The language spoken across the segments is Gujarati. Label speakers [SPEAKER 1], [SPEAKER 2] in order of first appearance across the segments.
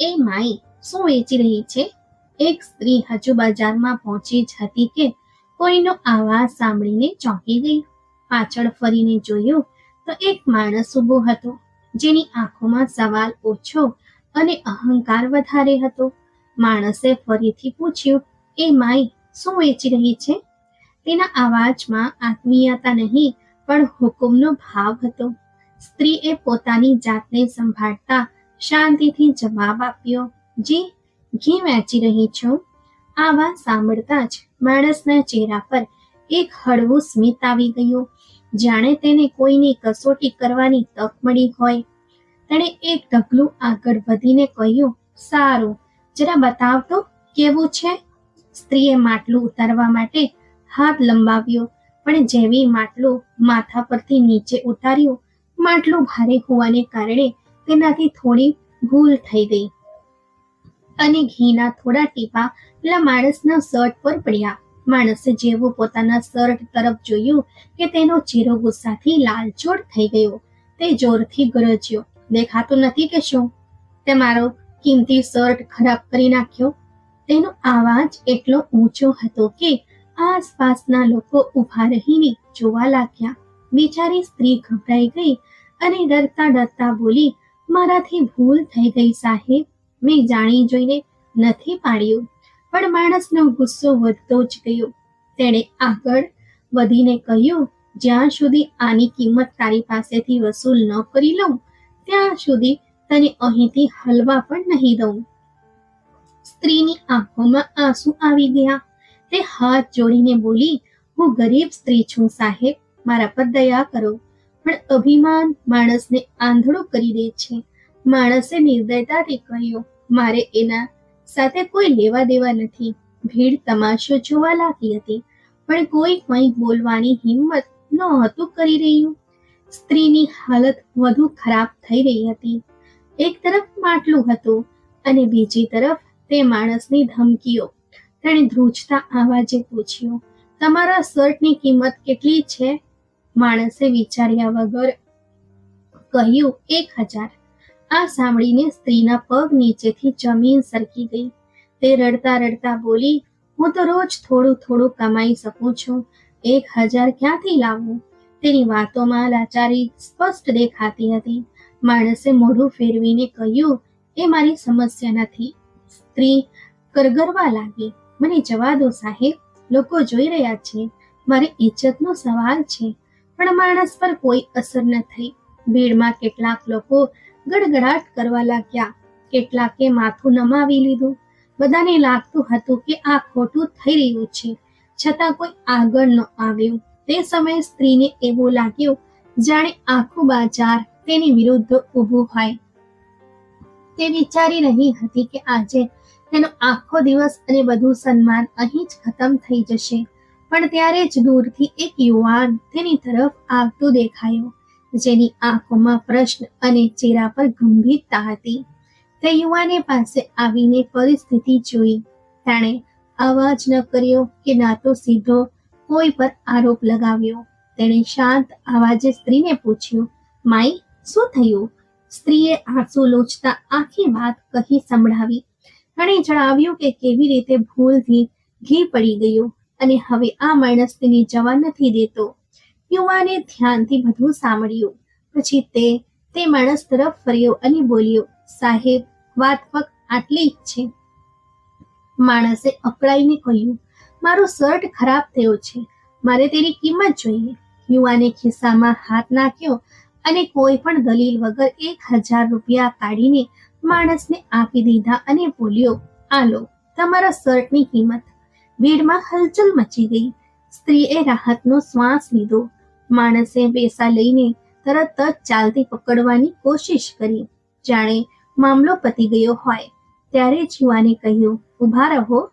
[SPEAKER 1] એ માઈ શું વેચી રહી છે? એક સ્ત્રી હજુ બજારમાં પહોંચી જ હતી કે કોઈનો આવાજ સાંભળીને ચોંકી ગઈ. પાછળ ફરીને જોયું તો એક માણસ ઊભો હતો, જેની આંખોમાં સવાલ ઓછો અને અહંકાર વધારે હતો. માણસે ફરીથી પૂછ્યું, એ માઈ, શું વેચી રહી છે? તેના અવાજમાં આત્મીયતા નહીં, પણ હુકુમનો ભાવ હતો. સ્ત્રીએ પોતાની જાતને સંભાળતા શાંતિથી જવાબ આપ્યો. જી, ઘી વેચી રહી છું. આ વાત સાંભળતા જ માણસના ચહેરા પર એક હળવું સ્મિત આવી ગયું. જાણે તેને કોઈની કસોટી કરવાની તક મળી હોય. તેણે એક ઢગલું આગળ વધીને કહ્યું, સારું, જરા બતાવ તો, કેવું છે? સ્ત્રીએ માટલું ઉતારવા માટે હાથ લંબાવ્યો, પણ જેવી માટલું માથા પરથી નીચે ઉતાર્યું, માટલું ભારે હોવાને કારણે તેનાથી થોડી ભૂલ થઈ ગઈ. અને ઘીના થોડા ટીપા પેલા માણસના શર્ટ પર પડ્યા. માણસે જેવું પોતાના શર્ટ તરફ જોયું કે તેનો ચીરો ગુસ્સાથી લાલચોળ થઈ ગયો. તે જોરથી ગરજ્યો. દેખાતું નથી કે શું? તે મારો કિંમતી શર્ટ ખરાબ કરી નાખ્યો? તેનો આવાજ એટલો ઊંચો હતો કે આસપાસના લોકો ઊભા રહીને જોવા લાગ્યા. બિચારી સ્ત્રી ગભરાઈ ગઈ અને ડરતા ડરતા બોલી મારાથી ભૂલ થઈ ગઈ સાહેબ. મેં જાણી જોઈને નથી પાડ્યું. પણ માણસનો ગુસ્સો વધતો જ ગયો. તેણે આગળ વધીને કહ્યું, જ્યાં સુધી આની કિંમત તારી પાસેથી વસૂલ ન કરી લઉં, ત્યાં સુધી તને અહીંથી હલવા પણ નહીં દઉં. સ્ત્રીની આંખોમાં આંસુ આવી ગયા. તે હાથ જોડીને બોલી, હું ગરીબ સ્ત્રી છું સાહેબ. મારા પર દયા કરો. પણ અભિમાન માણસને આંધળો કરી દે છે. માણસે નિર્દયતાથી કહ્યું, મારે એના સાથે કોઈ લેવા દેવા નથી. ભીડ તમાશો જોવા લાગી હતી, પણ કોઈ કંઈ બોલવાની હિંમત નહોતું કરી રહ્યું. સ્ત્રીની હાલત વધુ ખરાબ થઈ રહી હતી. એક તરફ માટલું હતું અને બીજી તરફ તે માણસની ધમકીઓ. તેણે ધ્રુજતા આવાજે પૂછ્યું, તમારા શર્ટની કિંમત કેટલી છે? માણસે વિચાર્યા વગર કહ્યું, એક હજાર. આ સાંભળીને સ્ત્રીના પગ નીચેથી જમીન સરકી ગઈ. તે રડતા રડતા બોલી, હું તો રોજ થોડું થોડું કમાઈ શકું છું. એક હજાર ક્યાંથી લાવવું તેની વાતોમાં લાચારી સ્પષ્ટ દેખાતી હતી. માણસે મોઢું ફેરવીને કહ્યું, એ મારી સમસ્યા નથી. સ્ત્રી કરગરવા લાગી. મને જવા દો સાહેબ. લોકો જોઈ રહ્યા છે. મારી ઇજ્જતનો સવાલ છે. પણ માણસ પર કોઈ અસર ન થઈ. ભીડમાં કેટલાક લોકો ગડગડાટ કરવા લાગ્યા. કેટલાકે માથું નમાવી લીધું. બધાને લાગતું હતું કે આ ખોટું થઈ રહ્યું છે. છતાં કોઈ આગળ ન આવ્યું. તે સમયે સ્ત્રીને એવું લાગ્યું, જાણે આખું બાજાર તેની વિરુદ્ધ ઊભું હોય. તે વિચારી રહી હતી કે આજે તેનો આખો દિવસ અને બધું સન્માન અહીં જ ખતમ થઈ જશે. પણ ત્યારે જ દૂરથી એક યુવાન તેની તરફ આવતો દેખાયો, જેની આંખોમાં પ્રશ્ન અને ચહેરા પર ગંભીરતા હતી. તે યુવાને પાસે આવીને પરિસ્થિતિ જોઈ. તેણે અવાજ ન કર્યો કે ના તો સીધો કોઈ પર આરોપ લગાવ્યો. તેણે શાંત અવાજે સ્ત્રીને પૂછ્યું, માઈ, શું થયું? સ્ત્રીએ આંસુ લોચતા આખી વાત કહી સંભળાવી. તેણે જણાવ્યું કે કેવી રીતે ભૂલથી ઘી પડી ગયું. અને હવે આ માણસ તેને જવા નથી દેતો. યુવાને ધ્યાનથી બધું સાંભળ્યું. પછી તે તે માણસ તરફ ફર્યો અને બોલ્યો, સાહેબ, વાત ફક્ત આટલી જ છે. માણસે અકળાઈને કહ્યું, મારો શર્ટ ખરાબ થયો છે. મારે તેની કિંમત જોઈએ. યુવાને ખિસ્સામાં હાથ નાખ્યો અને કોઈ પણ દલીલ વગર એક હજાર રૂપિયા કાઢીને માણસને આપી દીધા અને બોલ્યો આલો તમારા શર્ટની કિંમત ભીડમાં હલચલ મચી ગઈ. સ્ત્રીએ રાહતનો શ્વાસ લીધો. માણસે પૈસા લઈને તરત જ ચાલતી પકડવાની કોશિશ કરી. જાણે મામલો પતી ગયો હોય. ત્યારે જ કહ્યું ઊભા રહો.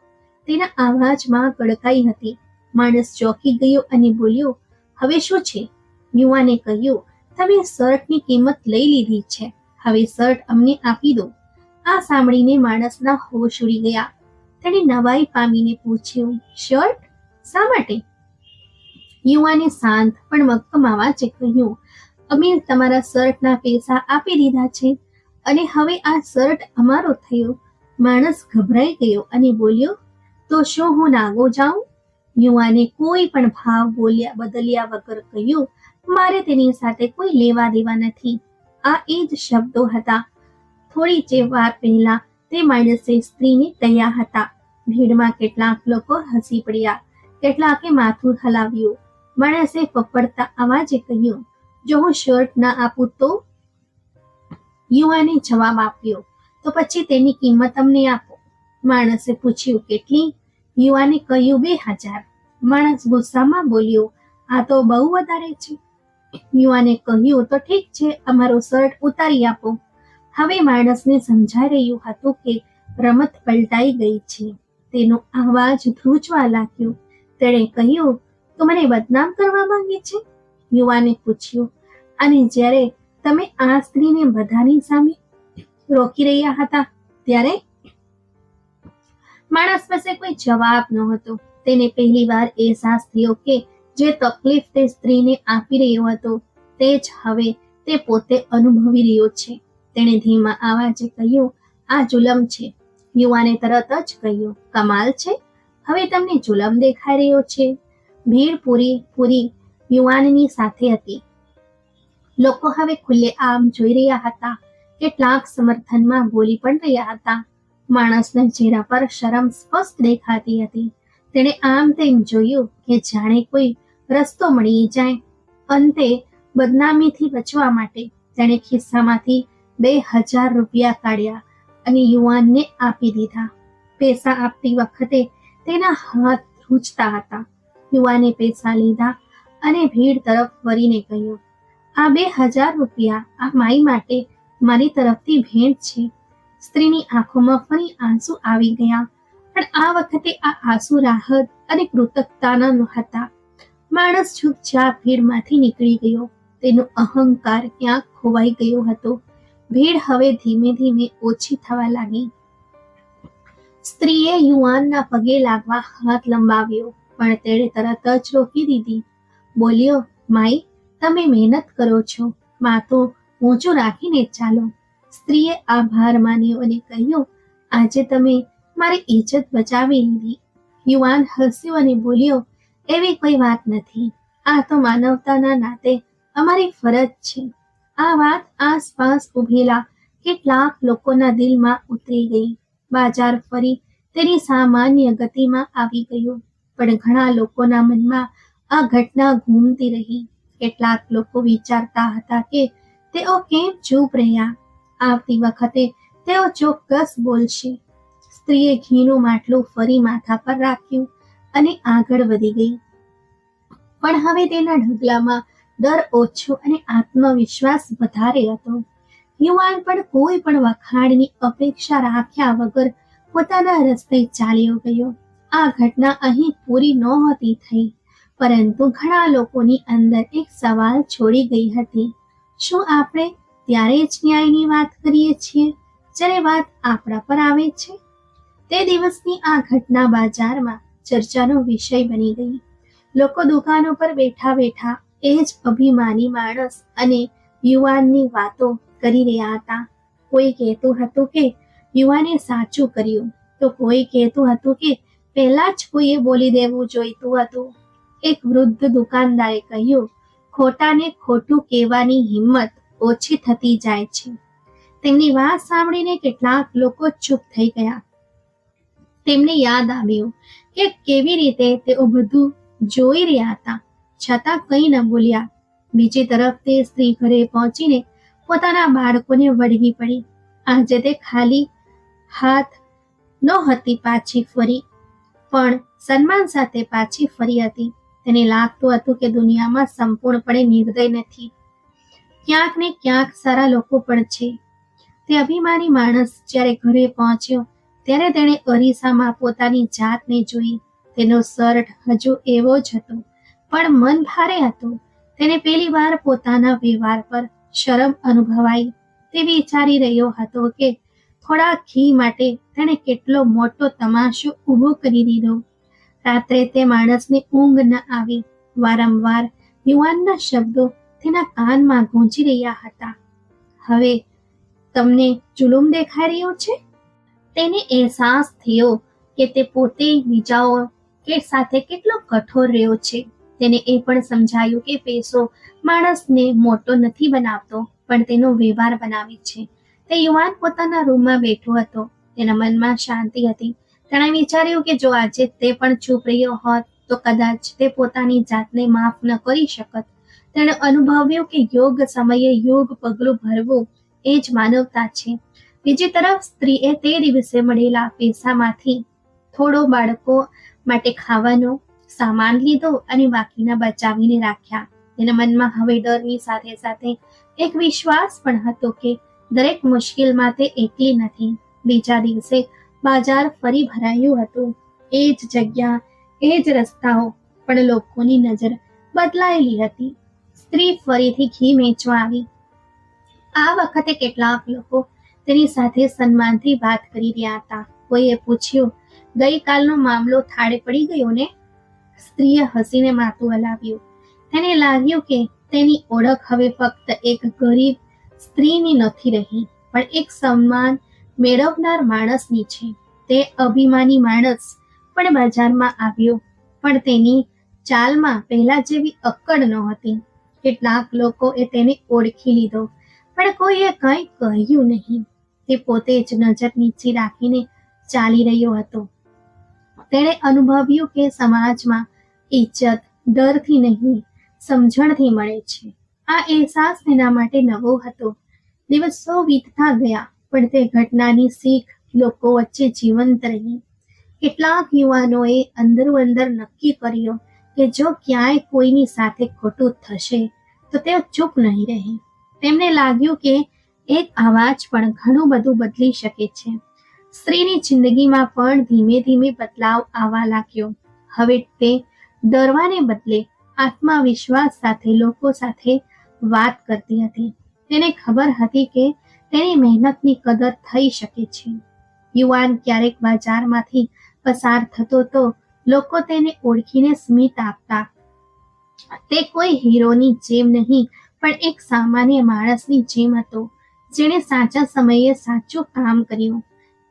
[SPEAKER 1] તેના અવાજમાં કડકાઈ હતી. માણસ ચોંકી ગયો અને બોલ્યો, હવે શું છે? યુવાને કહ્યું, તમે શર્ટની કિંમત લઈ લીધી છે. હવે શર્ટ અમને આપી દો. આ સાંભળીને માણસના હોશ ઉડી ગયા. તેણે નવાઈ પામીને પૂછ્યું, શર્ટ? શા માટે? યુવાને શાંત પણ મક્કમ અવાજે કહ્યું, અમે તમારા શર્ટના પૈસા આપી દીધા છે અને હવે આ શર્ટ અમારો થયો. માણસ ગભરાઈ ગયો અને બોલ્યો, તો શું હું નાગો જાઉં? યુવાને કોઈ પણ ભાવ બોલ્યા બદલ્યા વગર કહ્યું, મારે તેની સાથે કોઈ લેવા દેવા નથી. આ એ જ શબ્દો હતા. થોડી જે વાર પહેલા તે માણસે સ્ત્રીને તૈયા હતા ભીડમાં કેટલાક લોકો હસી પડ્યા. કેટલાકે માથું હલાવ્યું. માણસે ફફડતા અવાજે કહ્યું, જો હું શર્ટ ના આપું તો? યુવાને જવાબ આપ્યો, તો પછી તેની કિંમત અમને આપો. માણસે પૂછ્યું, કેટલી? યુવાને કહ્યું, બે હજાર. માણસ ગુસ્સામાં બોલ્યો, આ તો બહુ વધારે છે. યુવાને કહ્યું, તો ઠીક છે, અમારો શર્ટ ઉતારી આપો. હવે માણસને સમજાઈ રહ્યું હતું કે રમત પલટાઈ ગઈ છે. તેનો અવાજ ધ્રુજવા લાગ્યો. તેણે કહ્યું તો મને બદનામ કરવા માંગે છે? યુવાને પૂછ્યું, અને જ્યારે તમે આ સ્ત્રીને બધાની સામે રોકી રહ્યા હતા, ત્યારે? માણસ પાસે કોઈ જવાબ ન હતો તેને પહેલી વાર અહેસાસ થયો કે જે તકલીફ તે સ્ત્રીને આપી રહ્યો હતો, તે જ હવે તે પોતે અનુભવી રહ્યો છે. તેણે ધીમા અવાજે કહ્યું, આ જુલમ છે. યુવાને તરત જ કહ્યું, કમાલ છે. હવે તમને જુલમ દેખાઈ રહ્યો છે. ભીડ પૂરી પૂરી યુવાનની સાથે હતી. લોકો હવે ખુલ્લે આમ જોઈ રહ્યા હતા. કેટલાક સમર્થનમાં બોલી પણ રહ્યા હતા. માણસના ચહેરા પર શરમ સ્પષ્ટ દેખાતી હતી. તેણે આમ તેમ જોયું કે જાણે કોઈ રસ્તો મળી જાય. અંતે બદનામીથી બચવા માટે તેણે ખિસ્સામાંથી બે હજાર રૂપિયા કાઢ્યા. અને યુવાનને આપી દીધા. પૈસા આપતી વખતે તેના હાથ ધ્રુજતા હતા. યુવાને પૈસા લીધા અને ભીડ તરફ વળીને કહ્યું, આ બે હજાર રૂપિયા આ માઈ માટે મારી તરફથી ભેટ છે. સ્ત્રીની આંખોમાં ફરી આંસુ આવી ગયા, પણ આ વખતે આ આંસુ રાહત અને કૃતજ્ઞતાના હતા. માણસ ચૂપચાપ ભીડમાંથી નીકળી ગયો. તેનો અહંકાર ક્યાંક ખોવાઈ ગયો હતો. ભીડ હવે ધીમે ધીમે ઓછી થવા લાગી. સ્ત્રીએ યુવાનના પગે લાગવા હાથ લંબાવ્યો, પણ તેણે તરત જ રોકી દીધી. બોલ્યો, માઈ, તમે મહેનત કરો છો. માથું ઊંચું રાખીને ચાલો. સ્ત્રીએ આભાર માન્યો અને કહ્યું, આજે તમે મારી ઇજ્જત બચાવી લીધી. યુવાન હસ્યો અને બોલ્યો, એવી કોઈ વાત નથી. આ તો માનવતાના નાતે અમારી ફરજ છે. આ વાત આસપાસ ઉભેલા કેટલાક લોકોના દિલમાં ઉતરી ગઈ. બાજાર ફરી તેની સામાન્ય ગતિમાં આવી ગયું. પણ ઘણા લોકોના મનમાં આ ઘટના ઘૂમતી રહી. કેટલાક લોકો વિચારતા હતા કે તેઓ કેમ ચૂપ રહ્યા? આવતી વખતે તેઓ ચોક્કસ બોલશે. સ્ત્રીએ ઘીનું માટલું ફરી માથા પર રાખ્યું અને આગળ વધી ગઈ. પણ હવે તેના ઢગલામાં ડર ઓછો અને આત્મવિશ્વાસ વધારે હતો. યુવાન પણ કોઈ પણ વખાણની અપેક્ષા રાખ્યા વગર પોતાના રસ્તે ચાલ્યો ગયો. આ ઘટના અહીં પૂરી નહોતી થઈ, પરંતુ ઘણા લોકોની અંદર એક સવાલ છોડી ગઈ હતી. શું આપણે ત્યારે જ ન્યાયની વાત કરીએ છીએ, જ્યારે વાત આપણા પર આવે છે? તે દિવસની આ ઘટના બજારમાં ચર્ચાનો વિષય બની ગઈ. લોકો દુકાનો પર બેઠા બેઠા એ જ અભિમાની માણસ અને યુવાનની વાતો કરી રહ્યા હતા. કોઈ કહેતું હતું કે, યુવાને સાચું કર્યું. તો કોઈ કહેતું હતું કે, પહેલા જ કોઈએ બોલી દેવું જોઈતું હતું. એક વૃદ્ધ દુકાનદારે કહ્યું, ખોટાને ખોટું કહેવાની હિંમત ઓછી થતી જાય છે. તેમની વાત સાંભળીને કેટલાક લોકો ચૂપ થઈ ગયા. તેમને યાદ આવ્યું કે કેવી રીતે તેઓ બધું જોઈ રહ્યા હતા. છતાં કંઈ ન બોલ્યા. બીજી તરફ તે સ્ત્રી ઘરે પહોંચીને પોતાના બાળકોને વળગી પડી. આજે તે ખાલી હાથ નહોતી પાછી ફરી, પણ સન્માન સાથે પાછી ફરી હતી. તેને લાગતું હતું કે દુનિયામાં સંપૂર્ણપણે નિર્દય નથી. ક્યાંક ને ક્યાંક સારા લોકો પણ છે. તે અભિમાની માણસ જ્યારે ઘરે પહોંચ્યો, ત્યારે તેણે અરીસામાં પોતાની જાતને જોઈ. તેનો શર્ટ હજુ એવો જ હતો. પણ મન ભારે હતું. તેને પહેલી વાર પોતાના વ્યવહાર પર શરમ અનુભવાઈ. તે વિચારી રહ્યો હતો કે થોડા ઘી માટે તેણે કેટલો મોટો તમાશો ઊભો કરી દીધો. રાત્રે તે માણસને ઊંઘ ન આવી. વારંવાર યુવાનના શબ્દો તેના કાનમાં ગૂંજી રહ્યા હતા. હવે તમને જુલુમ દેખાઈ રહ્યો છે? તેને અહેસાસ થયો કે તે પોતે બીજાઓ કે સાથે કેટલો કઠોર રહ્યો છે. તેને એ પણ સમજાયું કે પૈસો માણસને મોટો નથી બનાવતો, પણ તેનો વ્યવહાર બનાવે છે. તે યુવાન પોતાના રૂમમાં બેઠો હતો. તેના મનમાં શાંતિ હતી. તેણે વિચાર્યું કે જો આજે તે પણ ચૂપ રહ્યો હોત, તો કદાચ તે પોતાની જાતને માફ ન કરી શકત. તેણે અનુભવ્યું કે યોગ સમયે યોગ પગલું ભરવું એ જ માનવતા છે. બીજી તરફ, સ્ત્રીએ તે દિવસે મળેલા પૈસામાંથી થોડો બાળકો માટે ખાવાનો સામાન લીધો અને બાકીના બચાવીને રાખ્યા. તેના મનમાં હવે ડરની સાથે સાથે એક વિશ્વાસ પણ હતો કે દરેક મુશ્કેલમાં તે એકલી નથી. બીજા દિવસે બાજાર ફરી ભરાયું હતું. એ જ જગ્યા, એ જ રસ્તાઓ પણ લોકોની નજર બદલાયેલી હતી. સ્ત્રી ફરીથી ઘી વેચવા આવી. આ વખતે કેટલાક લોકો તેની સાથે સન્માનથી વાત કરી રહ્યા હતા. કોઈએ પૂછ્યું, ગઈકાલનો મામલો થાળે પડી ગયો ને? સ્ત્રીએ હસીને માથું હલાવ્યું. તેને લાગ્યું કે તેની ઓળખ હવે ફક્ત એક ગરીબ સ્ત્રીની નથી રહી, પણ એક સન્માન મેળવનાર માણસની છે. તે અભિમાની માણસ પણ બજારમાં આવ્યો, પણ તેની ચાલમાં પહેલા જેવી અક્કડ નહોતી. કેટલાક લોકોએ તેને ઓળખી લીધો, પણ કોઈએ કંઈ કહ્યું નહીં. તે પોતે જ નજર નીચે રાખીને ચાલી રહ્યો હતો. તેણે અનુભવ્યું કે સમાજમાં ઇજ્જત ડરથી નહીં, સમજણથી મળે છે. આ અહેસાસ તેના માટે નવો હતો. દિવસો વીતતા ગયા, પણ તે ઘટનાની શીખ લોકો વચ્ચે જીવંત રહી. કેટલાક યુવાનોએ અંદરો અંદર નક્કી કર્યો કે જો ક્યાંય કોઈની સાથે ખોટું થશે, તો તેઓ ચૂપ નહીં રહે. તેમને લાગ્યું કે એક અવાજ પણ ઘણું બધું બદલી શકે છે. સ્ત્રીની જિંદગીમાં પણ ધીમે ધીમે બદલાવ આવવા લાગ્યો. હવે તે ડરવાને બદલે આત્મવિશ્વાસ સાથે, લોકો સાથે વાત કરતી હતી. તેને ખબર હતી કે તેની મહેનતની કદર થઈ શકે છે. યુવાન ક્યારેક બજારમાંથી પસાર થતો તો લોકો તેને ઓળખીને સ્મિત આપતા. તે કોઈ હીરોની જેમ નહીં, પણ એક સામાન્ય માણસની જેમ હતો, જેણે સાચા સમયે સાચું કામ કર્યું.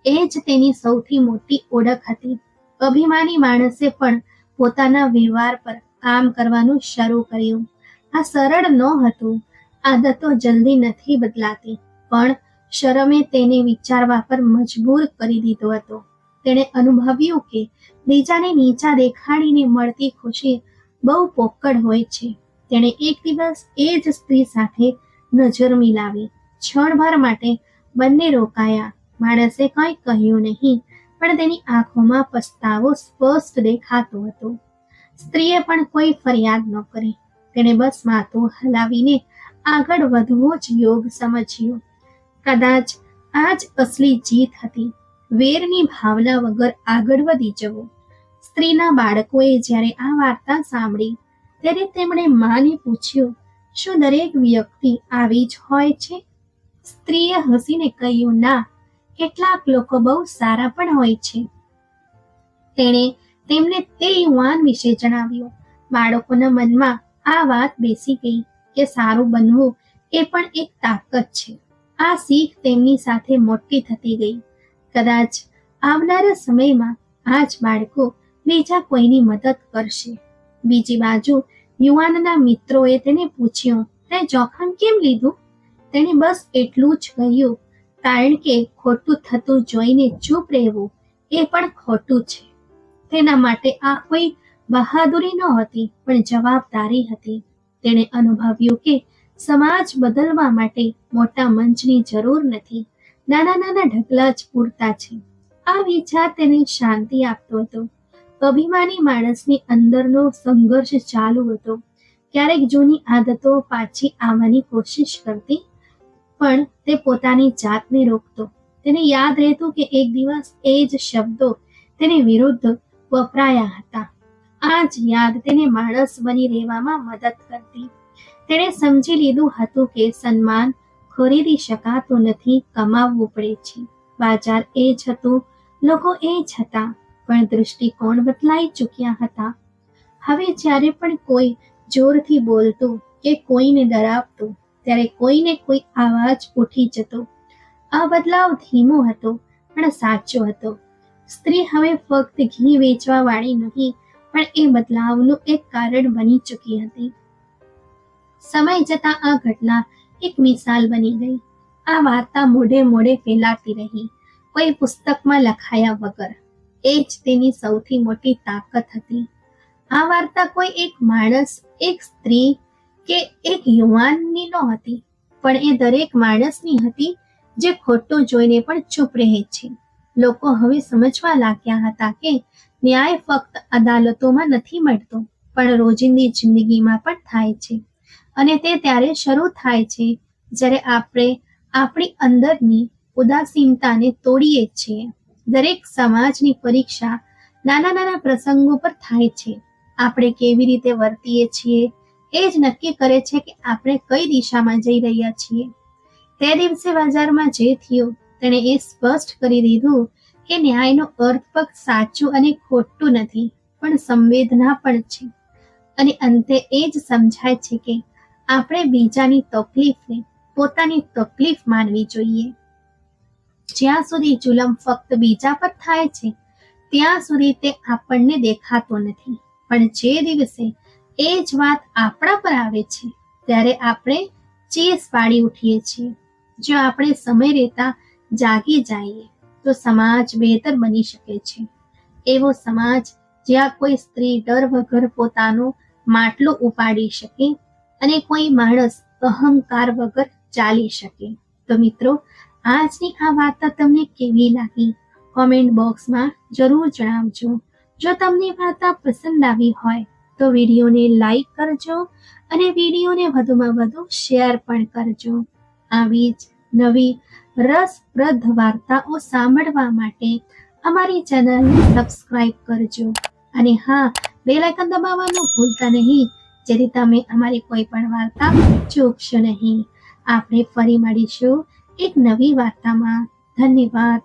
[SPEAKER 1] એ જ તેની સૌથી મોટી ઓળખ હતી. અભિમાની માણસે પણ પોતાના વ્યવહાર પર કામ કરવાનું શરૂ કર્યું. આ સરળ નહોતું આદતો જલ્દી નથી બદલાતી. પણ શરમે તેને વિચારવા પર મજબૂર કરી દીધો હતો. તેણે અનુભવ્યું કે બીજાને નીચા દેખાડીને મળતી ખુશી બહુ પોકળ હોય છે. તેણે એક દિવસ એ જ સ્ત્રી સાથે નજર મિલાવી. ક્ષણભર માટે બંને રોકાયા. માણસે કંઈ કહ્યું નહીં, પણ તેની આંખોમાં પસ્તાવો સ્પષ્ટ દેખાતો હતો. સ્ત્રીએ પણ કોઈ ફરિયાદ ન કરી. તેણે બસ માથું હલાવીને આગળ વધવો જ યોગ સમજ્યો. કદાચ આ જ અસલી જીત હતી. વેરની ભાવના વગર આગળ વધી જવું. સ્ત્રીના બાળકોએ જ્યારે આ વાર્તા સાંભળી, ત્યારે તેમણે માને પૂછ્યું, શું દરેક વ્યક્તિ આવી જ હોય છે? સ્ત્રીએ હસીને કહ્યું, ના કેટલાક લોકો બહુ સારા પણ હોય છે. તેણે તેમને તે યુવાન વિશે જણાવ્યું. બાળકોના મનમાં આ વાત બેસી ગઈ કે સારું બનવું એ પણ એક તાકાત છે. આ શીખ તેમની સાથે મોટી થતી ગઈ. કદાચ આવનારા સમયમાં આ જ બાળકો બીજા કોઈની મદદ કરશે. બીજી બાજુ યુવાનના મિત્રોએ તેને પૂછ્યું તે જોખમ કેમ લીધું? તેણે બસ એટલું જ કહ્યું કારણ કે ખોટું થતું જોઈને ચૂપ રહેવું એ પણ ખોટું છે. તેના માટે આ કોઈ બહાદુરી નહોતી, પણ જવાબદારી હતી. તેણે અનુભવ્યું કે સમાજ બદલવા માટે મોટા મંચની જરૂર નથી. નાના નાના ઢગલા જ પૂરતા છે. આ વિચાર તેને શાંતિ આપતો હતો. અભિમાની માણસની અંદરનો સંઘર્ષ ચાલુ હતો. ક્યારેક જૂની આદતો પાછી આવવાની કોશિશ કરતી પણ તે પોતાની જાતને રોકતો. તેને યાદ રહેતું કે એક દિવસ એ જ શબ્દો તેને વિરુદ્ધ વપરાયા હતા. આ જ યાદ તેને માણસ બની રહેવામાં મદદ કરતી. તેણે સમજી લીધું હતું કે સન્માન ખરીદી શકાતું નથી, કમાવવું પડે છે. બાજાર એ જ હતું, લોકો એ જ હતા, પણ દૃષ્ટિકોણ બદલાઈ ચૂક્યા હતા. હવે જ્યારે પણ કોઈ જોરથી બોલતું કે કોઈને ડરાવતું ત્યારે કોઈને કોઈ આવાજ ઉઠી જતો. આ બદલાવ ધીમો હતો પણ સાચો હતો. સ્ત્રી હવે ફક્ત ઘી વેચવા વાળી નહીં, પણ એ બદલાવનું એક કારણ બની ચૂકી હતી. સમય જતા આ ઘટના એક મિસાલ બની ગઈ. આ વાર્તા મોઢે મોઢે ફેલાતી રહી. કોઈ પુસ્તકમાં લખાયા વગર. એ જ તેની સૌથી મોટી તાકાત હતી. આ વાર્તા કોઈ એક માણસ, એક સ્ત્રી કે એક યુવાનની ન હતી, પણ એ દરેક માણસની હતી જે ખોટું જોઈને પણ ચૂપ રહે છે. લોકો હવે સમજવા લાગ્યા હતા કે ન્યાય ફક્ત અદાલતોમાં નથી મળતો, પણ રોજિંદી જિંદગીમાં પણ થાય છે. અને તે ત્યારે શરૂ થાય છે, જ્યારે આપણે આપણી અંદરની ઉદાસીનતાને તોડીએ છીએ. દરેક સમાજની પરીક્ષા નાના નાના પ્રસંગો પર થાય છે. આપણે કેવી રીતે વર્તીએ છીએ? એ જ નક્કી કરે છે કે આપણે કઈ દિશામાં જઈ રહ્યા છીએ. તે દિવસે બજારમાં જે થયું, તેણે એ સ્પષ્ટ કરી દીધું કે ન્યાયનો અર્થ ફક્ત સાચું અને ખોટું નથી, પણ સંવેદના પણ છે. અને અંતે એ જ સમજાય છે કે આપણે બીજાની તકલીફને પોતાની તકલીફ માનવી જોઈએ. જ્યાં સુધી જુલમ ફક્ત બીજા પર થાય છે, ત્યાં સુધી તે આપણને દેખાતો નથી. પણ જે દિવસે એ જ વાત આપણા પર આવે છે. ત્યારે આપણે ચેસ પાડી ઉઠીએ છીએ. જો આપણે સમય રહેતા જાગી જઈએ, તો સમાજ બહેતર બની શકે છે. એવો સમાજ જ્યાં કોઈ સ્ત્રી ડર વગર પોતાનો માટલો ઉપાડી શકે અને કોઈ માણસ અહંકાર વગર ચાલી શકે. તો મિત્રો, આજની આ વાર્તા તમને કેવી લાગી? કોમેન્ટ બોક્સમાં જરૂર જણાવજો. જો તમને વાર્તા પસંદ આવી હોય તો વિડીયોને લાઈક કરજો અને વિડીયોને વધુમાં વધુ શેર પણ કરજો. આવી જ નવી રસપ્રદ વાર્તાઓ સાંભળવા માટે અમારી ચેનલને સબસ્ક્રાઇબ કરજો. અને હા, બેલ આઇકન દબાવવાનું ભૂલતા નહીં, જેથી તમે અમારી કોઈ પણ વાર્તા ચૂકશો નહીં. આપણે ફરી મળીશું એક નવી વાર્તામાં. ધન્યવાદ.